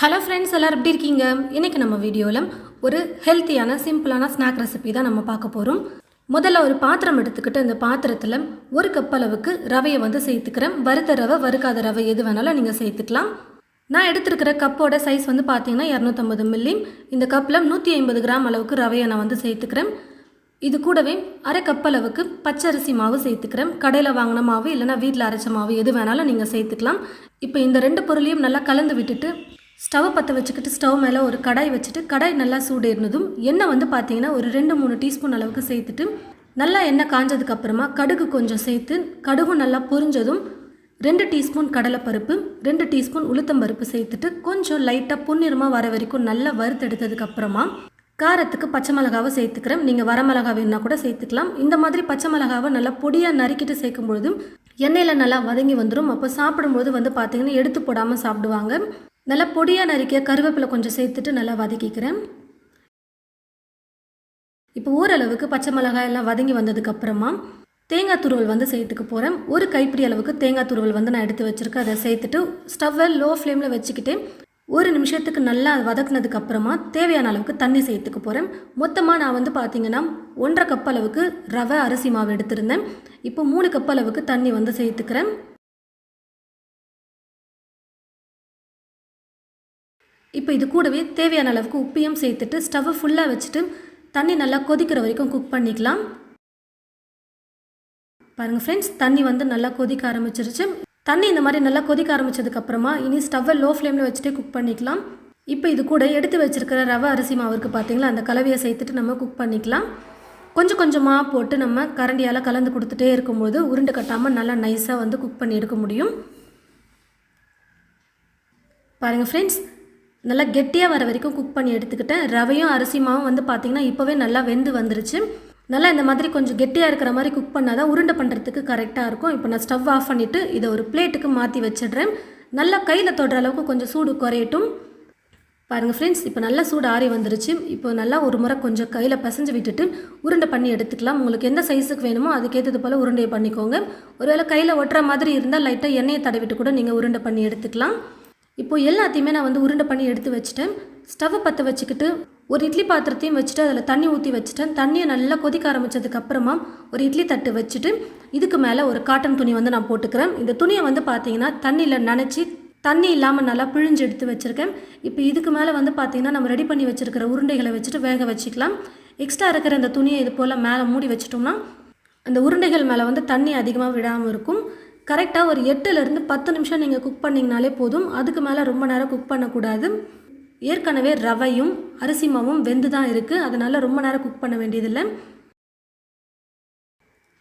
Hello friends எல்லோரும் எப்படி இருக்கீங்க? இன்றைக்கி நம்ம வீடியோவில் ஒரு ஹெல்த்தியான சிம்பிளான ஸ்நாக் ரெசிபி தான் நம்ம பார்க்க போகிறோம் முதல்ல ஒரு பாத்திரம் எடுத்துக்கிட்டு அந்த பாத்திரத்தில் ஒரு கப் அளவுக்கு ரவையை வந்து சேர்த்துக்கிறேன். வறுத்த ரவை வறுக்காத ரவை எது வேணாலும் நீங்கள் சேர்த்துக்கலாம். நான் எடுத்திருக்கிற கப்போட சைஸ் வந்து பார்த்தீங்கன்னா இரநூத்தம்பது மில்லி இந்த கப்பில் நூற்றி ஐம்பது கிராம் அளவுக்கு ரவையை நான் வந்து சேர்த்துக்கிறேன். இது கூடவே அரை கப் அளவுக்கு பச்சரிசி மாவு சேர்த்துக்கிறேன். கடையில் வாங்கின மாவு இல்லைனா வீட்டில் அரைச்ச மாவு எது வேணாலும் நீங்கள் சேர்த்துக்கலாம். இப்போ இந்த ரெண்டு பொருளையும் நல்லா கலந்து விட்டுட்டு ஸ்டவ் பற்ற வச்சுக்கிட்டு ஸ்டவ் மேலே ஒரு கடாய் வச்சுட்டு கடாய் நல்லா சூடேறினதும் எண்ணெய் வந்து பார்த்தீங்கன்னா ஒரு ரெண்டு மூணு டீஸ்பூன் அளவுக்கு சேர்த்துட்டு நல்லா எண்ணெய் காஞ்சதுக்கு அப்புறமா கடுகு கொஞ்சம் சேர்த்து கடுகும் நல்லா பொரிஞ்சதும் ரெண்டு டீஸ்பூன் கடலைப்பருப்பு ரெண்டு டீஸ்பூன் உளுத்தம்பருப்பு சேர்த்துட்டு கொஞ்சம் லைட்டாக பொன்னிறமாக வர வரைக்கும் நல்லா வறுத்தெடுத்ததுக்கு அப்புறமா காரத்துக்கு பச்சை மிளகாவை சேர்த்துக்கிறேன். நீங்கள் வரமிளகா வேணுன்னா கூட சேர்த்துக்கலாம். இந்த மாதிரி பச்சை மிளகாவை நல்லா பொடியாக நறுக்கிட்டு சேர்க்கும் பொழுதும் எண்ணெயில் நல்லா வதங்கி வந்துடும் அப்போ சாப்பிடும்போது வந்து பார்த்திங்கன்னா எடுத்து போடாமல் சாப்பிடுவாங்க. நல்லா பொடியாக நறுக்கிய கருவேப்பிலை கொஞ்சம் சேர்த்துட்டு நல்லா வதக்கிக்கிறேன். இப்போ ஓரளவுக்கு பச்சை மிளகாய் எல்லாம் வதங்கி வந்ததுக்கப்புறமா தேங்காய் துருவல் வந்து சேர்த்துக்க போகிறேன் ஒரு கைப்பிடி அளவுக்கு தேங்காய் துருவல் வந்து நான் எடுத்து வச்சுருக்கேன். அதை சேர்த்துட்டு ஸ்டவ்வை லோ ஃப்ளேமில் வச்சுக்கிட்டு ஒரு நிமிஷத்துக்கு நல்லா வதக்குனதுக்கு அப்புறமா தேவையான அளவுக்கு தண்ணி சேர்த்துக்க போகிறேன் மொத்தமாக நான் வந்து பார்த்தீங்கன்னா ஒன்றரை கப் அளவுக்கு ரவை அரிசி மாவு எடுத்திருந்தேன். இப்போ மூணு கப் அளவுக்கு தண்ணி வந்து சேர்த்துக்கிறேன். இப்போ இது கூடவே தேவையான அளவுக்கு உப்பையும் சேர்த்துட்டு ஸ்டவ்வை ஃபுல்லாக வச்சுட்டு தண்ணி நல்லா கொதிக்கிற வரைக்கும் குக் பண்ணிக்கலாம். பாருங்கள் ஃப்ரெண்ட்ஸ் தண்ணி வந்து நல்லா கொதிக்க ஆரம்பிச்சிருச்சு. தண்ணி இந்த மாதிரி நல்லா கொதிக்க ஆரம்பிச்சதுக்கப்புறமா இனி ஸ்டவ்வை லோ ஃப்ளேமில் வச்சுட்டு குக் பண்ணிக்கலாம். இப்போ இது கூட எடுத்து வச்சிருக்கிற ரவை அரிசி மாவுக்கு பார்த்தீங்களா அந்த கலவையை சேர்த்துட்டு நம்ம குக் பண்ணிக்கலாம். கொஞ்சம் கொஞ்சமாக போட்டு நம்ம கரண்டியால் கலந்து கொடுத்துட்டே இருக்கும்போது உருண்டு கட்டாமல் நல்லா நைஸாக வந்து குக் பண்ணி எடுக்க முடியும். பாருங்கள் ஃப்ரெண்ட்ஸ் நல்லா கெட்டியாக வர வரைக்கும் குக் பண்ணி எடுத்துக்கிட்டேன். ரவையும் அரிசி மாவும் வந்து பார்த்திங்கன்னா இப்போவே நல்லா வெந்து வந்துருச்சு. நல்லா இந்த மாதிரி கொஞ்சம் கெட்டியாக இருக்கிற மாதிரி குக் பண்ணால் தான் உருண்டை பண்ணுறதுக்கு கரெக்டாக இருக்கும். இப்போ நான் ஸ்டவ் ஆஃப் பண்ணிவிட்டு இதை ஒரு பிளேட்டுக்கு மாற்றி வச்சிடுறேன். நல்லா கையில் தொடுற அளவுக்கு கொஞ்சம் சூடு குறையட்டும். பாருங்கள் ஃப்ரெண்ட்ஸ் இப்போ நல்லா சூடு ஆறி வந்துருச்சு. இப்போ நல்லா ஒரு முறை கொஞ்சம் கையில் பிசைஞ்சு விட்டுட்டு உருண்டை பண்ணி எடுத்துக்கலாம். உங்களுக்கு எந்த சைஸுக்கு வேணுமோ அதுக்கேற்றது போல் உருண்டையை பண்ணிக்கோங்க. ஒருவேளை கையில் ஒட்டுற மாதிரி இருந்தால் லைட்டாக எண்ணெயை தடவிட்டு கூட நீங்கள் உருண்டை பண்ணி எடுத்துக்கலாம். இப்போது எல்லாத்தையுமே நான் வந்து உருண்டை பண்ணி எடுத்து வச்சுட்டேன். ஸ்டவ்வை பற்ற வச்சுக்கிட்டு ஒரு இட்லி பாத்திரத்தையும் வச்சுட்டு அதில் தண்ணி ஊற்றி வச்சுட்டேன். தண்ணியை நல்லா கொதிக்க ஆரம்பித்ததுக்கப்புறமா ஒரு இட்லி தட்டு வச்சுட்டு இதுக்கு மேலே ஒரு காட்டன் துணி வந்து நான் போட்டுக்கிறேன். இந்த துணியை வந்து பார்த்தீங்கன்னா தண்ணியில் நனைச்சி தண்ணி இல்லாமல் நல்லா பிழிஞ்சு எடுத்து வச்சுருக்கேன். இப்போ இதுக்கு மேலே வந்து பார்த்தீங்கன்னா நம்ம ரெடி பண்ணி வச்சுருக்கிற உருண்டைகளை வச்சுட்டு வேக வச்சுக்கலாம். எக்ஸ்ட்ரா இருக்கிற இந்த துணியை இது போல் மேலே மூடி வச்சிட்டோம்னா அந்த உருண்டைகள் மேலே வந்து தண்ணி அதிகமாக விடாமல் இருக்கும். கரெக்டாக ஒரு எட்டுலேருந்து பத்து நிமிஷம் நீங்கள் குக் பண்ணிங்கனாலே போதும். அதுக்கு மேலே ரொம்ப நேரம் குக் பண்ணக்கூடாது. ஏற்கனவே ரவையும் அரிசி மாவும் வெந்து தான் இருக்குது அதனால் ரொம்ப நேரம் குக் பண்ண வேண்டியதில்லை.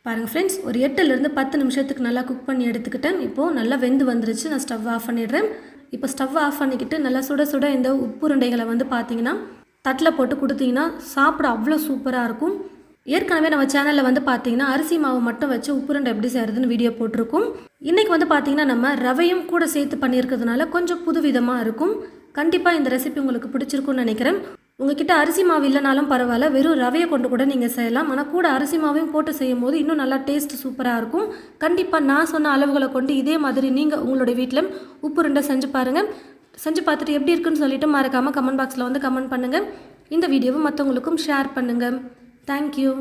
பாருங்கள் ஃப்ரெண்ட்ஸ் ஒரு எட்டுலேருந்து பத்து நிமிஷத்துக்கு நல்லா குக் பண்ணி எடுத்துக்கிட்டேன். இப்போது நல்லா வெந்து வந்துருச்சு. நான் ஸ்டவ் ஆஃப் பண்ணிடுறேன். இப்போ ஸ்டவ் ஆஃப் பண்ணிக்கிட்டு நல்லா சுட சுட இந்த உப்புருண்டைகளை வந்து பார்த்தீங்கன்னா தட்டில் போட்டு கொடுத்தீங்கன்னா சாப்பிட அவ்வளோ சூப்பராக இருக்கும். ஏற்கனவே நம்ம சேனலில் வந்து பார்த்தீங்கன்னா அரிசி மாவு மட்டும் வச்சு உப்புருண்டை எப்படி செய்கிறதுன்னு வீடியோ போட்டிருக்கோம். இன்றைக்கி வந்து பார்த்தீங்கன்னா நம்ம ரவையும் கூட சேர்த்து பண்ணியிருக்கிறதுனால கொஞ்சம் புதுவிதமாக இருக்கும். கண்டிப்பாக இந்த ரெசிபி உங்களுக்கு பிடிச்சிருக்கும்னு நினைக்கிறேன். உங்ககிட்ட அரிசி மாவு இல்லைனாலும் பரவாயில்ல வெறும் ரவையை கொண்டு கூட நீங்கள் செய்யலாம். ஆனால் கூட அரிசி மாவையும் போட்டு செய்யும் போது இன்னும் நல்லா டேஸ்ட் சூப்பராக இருக்கும். கண்டிப்பாக நான் சொன்ன அளவுகளை கொண்டு இதே மாதிரி நீங்கள் உங்களுடைய வீட்டில் உப்புருண்டை செஞ்சு பாருங்கள் செஞ்சு பார்த்துட்டு எப்படி இருக்குன்னு சொல்லிட்டு மறக்காமல் கமெண்ட் பாக்ஸில் வந்து கமெண்ட் பண்ணுங்கள் இந்த வீடியோவை மற்றவங்களுக்கும் ஷேர் பண்ணுங்கள் தேங்க்யூ